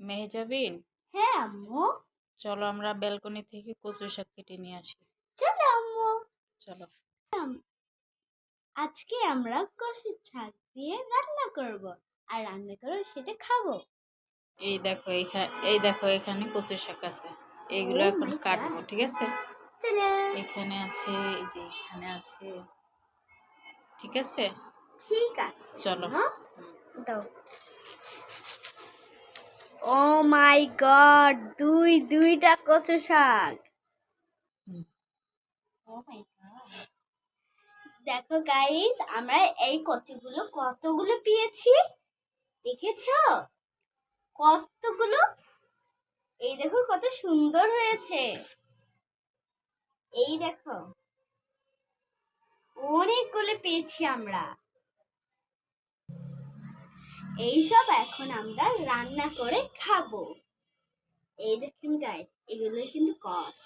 মেহজাবিন হ্যাঁ আম্মু। চলো আমরা ব্যালকনি থেকে কচু শাক কেটে নিয়ে আসি। চলো আম্মু। চলো। আজকে আমরা কষির শাক দিয়ে রান্না করব আর রান্না করে সেটা খাব। এই দেখো এখানে এই দেখো এখানে কচু শাক আছে। এইগুলো Oh এখন কাটবো ঠিক আছে? এখানে আছে এই যে এখানে আছে। ঠিক আছে? ঠিক আছে চলো। দাও। ও মাই গড দুই, দুইটা কচু শাক। দেখো গাইস আমরা এই কচুগুলো কতগুলো পেয়েছি? দেখেছ? কতগুলো? এই দেখো কত সুন্দর হয়েছে। এই দেখো। অনেকগুলো পেয়েছি আমরা। এইসব এখন আমরা রান্না করে খাব। এই দেখেন গাইস এগুলোই কিন্তু কষ